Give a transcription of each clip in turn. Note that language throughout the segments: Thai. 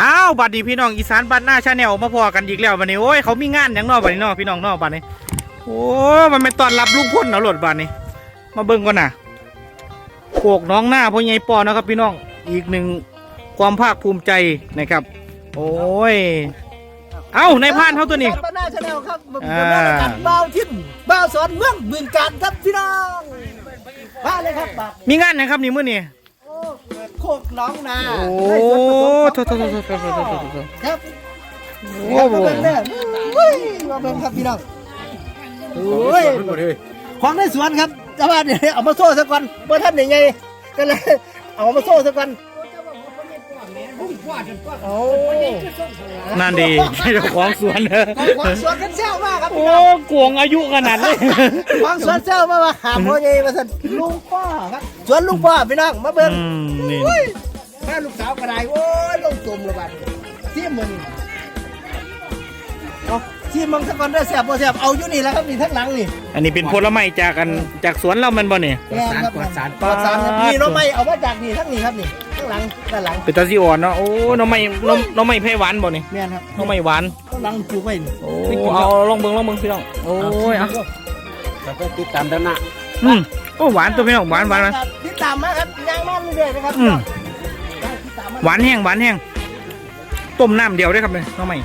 อ้าวบัดนี้พี่น้องอีสานบ้านหน้าชาแนลมาพอกันอีกแล้วบัดนี้โอ้ยเขามีงานอย่างเนอกบัดนี้เนอพี่น้องเนอบัดนี้ โอ้มันไม่ต้อนรับลุงพ่นเอาหลดบัดนี้ มาเบิ่งก่อนน่ะโขกน้องหน้าพ่อใหญ่ปอนะครับ พี่น้องอีกหนึ่งความภาคภูมิใจนะครับ โอ้ยเอ้าในายพรานเขาตัวนี้บ้านหน้าชาแนลครับอ่าบ้านหน้ากันบ้าวทิมบ้าวสอนเมืองบึงการครับพี่น้องมาเลยครับบักมีงานนะครับนี่มื้อนี้ โคกน้องนาโอ้ในสวนผสมโทษโทษโทษโทษโทษโทษโทษโทษครับโอ้มาเบิ่งเด้อเฮ้ยมาเบิ่งครับพี่น้องโอ้ยของในสวนครับชาวบ้าเนี่ยเอามาโซ่ซะก่อนเมื่อท่านยังไงก็เลยเอามาโซ่ซะก่อน โอ้นั่นดีเจ้าของสวนเด้อของสวนกันแซวมากครับโอ้พี่น้องกวงอายุขนาดนี้ของสวนแซวมาว่าหาพ่อใหญ่มาสั่นลุงพ่อครับสวนลุงพ่อพี่น้องมาเบิ่งอืมนี่โอ้ยแม่ลูกสาวก็ได้โอ้ยลงจมละบัดที่มือนี่เอา ที่มึงสักคนได้อแสบบ่แสบเอาอยู่นี่แหล้วครับนี่ทั้งหลังนี่อันนี้เป็นผลไม้จากกันจากสวนเรามันบ่เนี่ยแม่นครับปลอดสาร ปลอดสารครับนี่น้องไม้เอามาจากนี่ทั้งนี้ครับนี่ทั้งหลังด้านหลังเป็นตาซีอ่อนเนาะโอ้น้องไม่น้องน้องไม่ไผ่หวานบ่เนี่ยแม่นครับน้องไม่หวานข้างหลังปลูกไว้นี่โอ้เอาลองเบิ่งลองเบิ่งพี่น้องโอ้ยอะแล้วก็ติดตามด้านหน้าอืมโอ้หวานตัวพี่น้องหวานหวานนะติดตามมาครับย่างมาเรื่อยๆนะครับอืม ติดตามมาหวานแห้งหวานแห้งต้มน้ำเดียวได้ครับเลยน้องไม่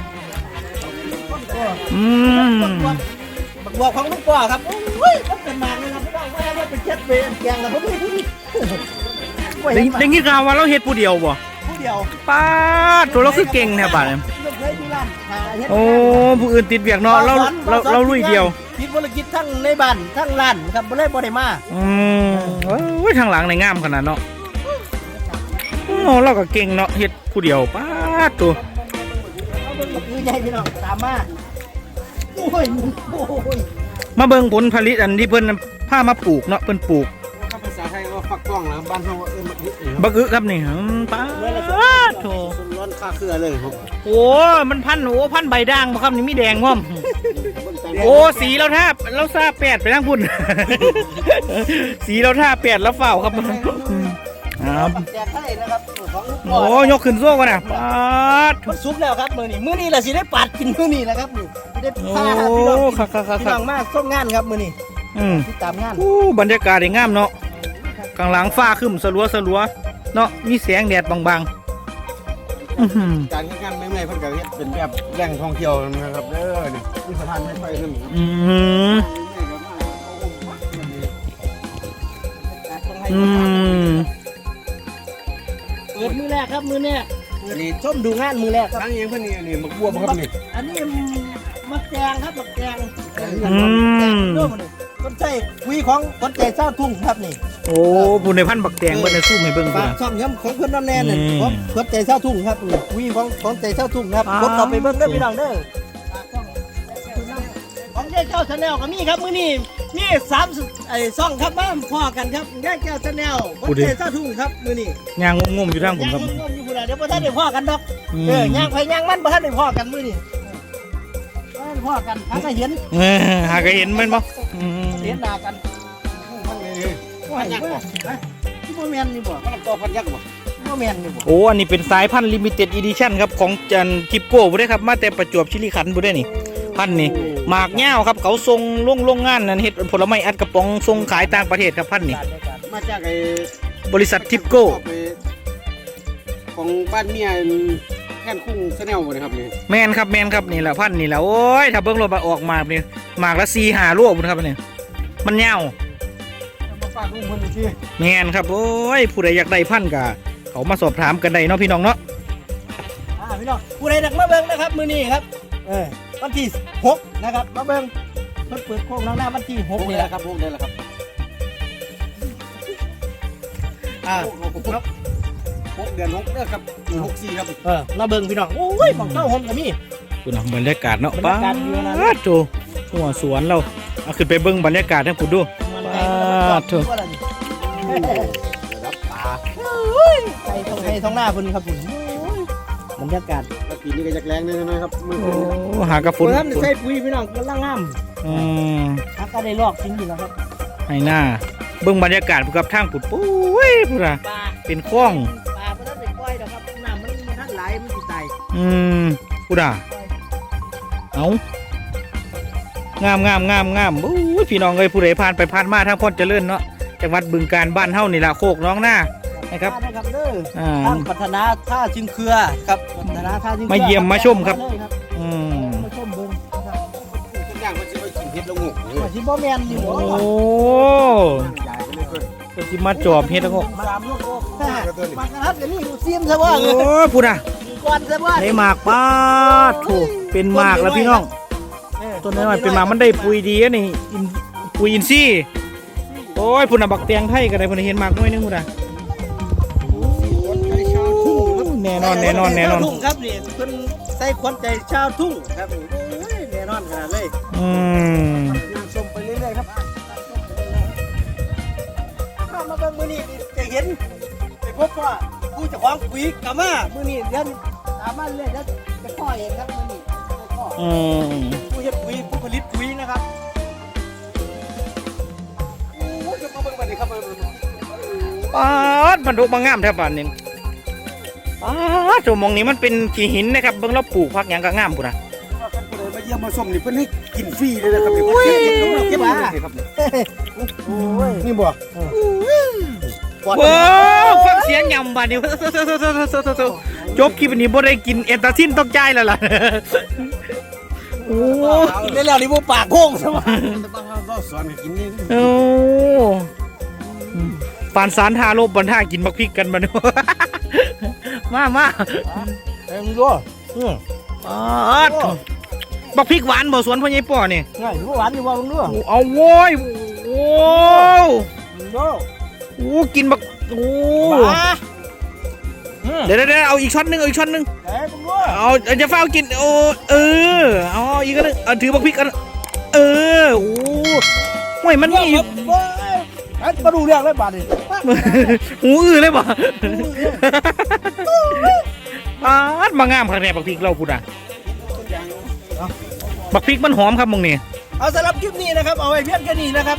อืมบักบัวของลูกพ่อครับโอ้ยมันเป็นมากเลยครับพี่น้องว่าว่าเป็นเช็ดเป็นแกงแล้วผมไม่พูดโอ้ยได้ได้ยินข่าวว่าเราเฮ็ดผู้เดียวบ่ผู้เดียวป้าดตัวเราคือเก่งแท้บาดเนี่ยลูกเคยมีร้านขายเฮ็ดโอ้ผู้อื่นติดเวียกเนาะเราเราเราลุยเดียวคิดธุรกิจทั้งในบ้านทั้งร้านครับบ่ได้บ่ได้มาอืมโอ้ยทางหลังในงามขนาดเนาะโอ้เราก็เก่งเนาะเฮ็ดผู้เดียวป้าดตัวเอาเบิ่งบักคือใหญ่พี่น้องตามมา โอ้ยโอ้ยมาเบิ่งผลผลิตอันที่เพิ่นพามาปลูกเนาะเพิ่นปลูกถ้าภาษาไทยก็ฟักกล้องนะบ้านเขาว่าเออมันอึบักอึครับนี่อืมป้าดโถร้อนค่าเครือเลยครับโอ้มันพันโอ้พันใบด่างบ่ครับนี่มีแดงพร้อมโอ้สีเราท่าเราทราบแปดไปทางพุ่นสีเราท่าแปดแล้วเฝ้าครับอืมครับ แจกให้นะครับของลูกพ่โอ้ยกขึ้นโซ่กันนะป้าดมันสุกแล้วครับมื้อนี้มื้อนี้ล่ะสิได้ปัดกินมื้อนี้แหละครับนี่สิได้โอ้พาพี่น้องครับครับครับพี่คน้รัอบงมาส่งงานครับมื้อนี้อืมติดตามงานอู้บรรยากาศได้งามเนาะกลางหลังฟ้าขึ้นสลัวสลัวเนาะมีแสงแดดบางๆอื้อหือการแข่งขันใหม่ๆเพิ่นก็เฮ็ดเป็นแบบแหล่งท่องเที่ยวนะครับเด้อนี่มีสะพานไม้ไฟนั่นอืมอืม เปิดมื้อแรกครับมื้อแรกอันนี้ชมดูงานมื้อแรกครับทั้งยังเพิ่นนี่นี่มักบัวบ่ครับนี่อันนี้มักแกงครับมักแกงอืมเรื่องมันนี่คนใจคุยของคนใจเศร้าทุ่งครับนี่โอ้ผู้ในพันธุ์บักแตงเบิ่นในสู้ให้เบิ่งฝาพุ่นกน่ะช่องครับของคนนั่นแน่นี่อืม ของคนใจเศร้าทุ่งครับนี่คุยของของใจเศร้าทุ่งครับอ่าคนเอาไปเบิ่งเด้อพี่น้องเด้อของแย่เจ้าชาแนลก็มีครับมื้อนี้ มีสามไอ้ซ่องครับมาพอกันครับแย่เจ้าชาแนลคนใจเศร้าทุ่งครับมื้อนี้ย่างงมๆอยู่ทางผมครับ ย่างงงๆอยู่พุ่นน่ะเดี๋ยวบ่ทันได้พอกันดอกอืม เออย่างไปย่างมันบ่ทันได้พอกันมื้อนี้บ่ทันได้พอกันหาก็เห็นเออหาก็เห็นมันบ่อืมเห็นหน้ากันพันยักษ์บ่ที่บ่แม่นนี่บ่มันต่อพันยักษ์บ่บ่แม่นนี่บ่โอ้อันนี้เป็นสายพันธุ์ลิมิเต็ดอีดิชั่นครับ ของจันทิปโก้บ่ได้ครับ มาแต่ประจวบชิริขันธ์บ่ได้นี่ พันธุ์นี่หมากย่าวครับเขาส่งลงโรงงานนั่นเฮ็ดผลไม้อัดกระป๋องส่งขายต่างประเทศครับพันธุ์นี่มาจากไอ้บริษัททิปโก้ไปของบ้านเมียแค่นคุ้งแนลบ่นะครับนี่แมนครับแมนครับนี่แหละพันธุ์นี่แหละโอ้ยถ้าเบิ่งรถมาออกมานี่หมากละ4 5โลพุ่นครับนี่มันยาวมาฝากลุงเพิ่นสิแมนครับโอ้ยผู้ใดอยากได้พันธุ์ก็เขามาสอบถามกันได้เนาะพี่น้องเนาะอ่าพี่น้องผู้ใดอยากมาเบิ่งนะครับมื้อนี้ครับเออ วันที่6นะครับมาเบิ่งเพิ่นเปิดโค้งน้างหน้าวันที่พก6นี่นี่แหแหละละครับพกได้แล้วครับอ่าพกพกเดือน6เด้อครับ64ครับเออมาเบิ่งพี่น้องโอ้ยบังเต้าหอมก็มีคุณนะบรรยากาศเนาะบรรยากาศดีนะป้าดโจหัวสวนเราเอาขึ้นไปเบิ่งบรรยากาศให้คุณดูมันอ่าเถอะรับตาใส่ตรงให้ท้องหน้าเพิ่นครับผม บรรยากาศแล้วปีนี้ก็อยากแรงแน่นะครับมือโอ้หากระฝนเพิ่นใส่ปุ๋ยพี่น้องกำลังงามอืมฮักก็ได้ลอกจริงอยู่แล้วครับให้หน้าเบิ่งบรรยากาศกับทางปุดปุ้ยพุ่นน่ะเป็นคลองปลาเพิ่นได้ปล่อยดอกครับน้ำมันมันทันหลายมันสิตายอืมกูด่าเอางามงามงามงามอู้พี่น้องเอ้ยผู้ใดผ่านไปผ่านมาทางพ้นเจริญเนาะจังหวัดบึงการบ้านเฮานี่ละโคกน้องหน้า นะครับมานะครับเด้ออ่า ทางพัฒนาท่าจึงเครือครับพัฒนาท่าจึงครือมาเยี่ยมมาชมครับ เลยอืมมาชมเบิ่งนะครับทุกอย่างมันจะไปกินเห็ดละงูนี่ว่าสิบ่แม่นอยู่โอ้บ่ใหญ่ไปเลยเพิ่นก็สิมาจอบเฮ็ดแล้วก็มาตามลูกโอ้มากระทัดกันนี่อยู่เสียมซะว่าโอ้พูดอะก่อนซะว่าได้หมากป้าดโถเป็นหมากแล้วพี่น้องต้นนี้มันเป็นหมากมันได้ปุ๋ยดีอะนี่อินปุ๋ยอินทรีย์โอ้ยพุ่นน่ะบักเตียงไทยก็ได้พุ่นนะเห็นหมากน้อยนึงพุ่นน่ะ น่นอนแน่นอนแน่นอน ชาวทุ่งครับนี่เพิ่นใส่ขวัญใจชาวทุ่งครับนี่โอ้ยแน่นอนขนาดเลยอืมชมไปเรื่อยๆครับเข้ามาเบิ่งมื้อนี้นี่จะเห็นไปพบว่าผู้เจ้าของปุ๋ยกามามื้อนี้เดี๋ยวตามมาเรื่อยๆเดี๋ยวจะพ่อเองครับมื้อนี้พ่ออืมผู้เฮ็ดปุ๋ยผู้ผลิตปุ๋ยนะครับโอ้ยจะมาเบิ่งบัดนี้ครับเบิ่งเบิ่งเบิ่งป้าดมันดุมางามแทบปานนี้ ป้าดโจมองนี้มันเป็นขี้หินนะครับเบิ่งแล้วปลูกพักหยังก็งามพุ่นน่ะว่าท่านผู้ใดมาเยี่ยมมาชมนี่เพิ่นให้กินฟรีเลยนะครับนี่เพิ่นเก็บน้ำเก็บมาเลยครับนี่โอ้ยนี่บ่ปอดโอ้ฟังเสียงยำบาดนี้จบคลิปนี้บ่ได้กินเอนตาซินต้องจ่ายแล้วล่ะโอ้กินแล้วนี่บ่ปากโค้งซะว่าแต่บางครั้งก็สอนให้กินนี่โอ้ปานสารทาโลบบันท่ากินบักพริกกันมาดู มามาเอ็งดูอือปาดบักพริกหวานบ่สวนพ่อใหญ่ป่อนี่ง่ายดูหวานอยู่ว่ามึงดูโอ้เอาโว้ยโอ้ดูโอ้กินบักโอ้มาอือเดี๋ยวเดี๋ยวเดี๋ยวเอาอีกช็อตหนึงเอาอีกช็อตหนึงเอ้ยมึงดูเอาเอาจะเฝ้ากินโอ้เออเอาอีกอันหนึงเอาถือบักพริกกันเออโอ้ห่วยมันมีเว้ยไอ้มาดูเรื่องเลยบาดนี่ หูอื้อเลยบ่ปาดมางามครับเนี่ยบักพริกเราพูดอะบักพริกมันหอมครับมึงนี่เอาสำหรับคลิปนี้นะครับ เอาไว้เพียงแค่นี้นะครับ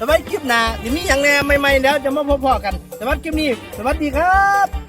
สำหรับคลิปหน้าที่มีอย่างแน่ใหม่ๆแล้วจะมาพบๆกันสำหรับคลิปนี้ สวัสดีครับ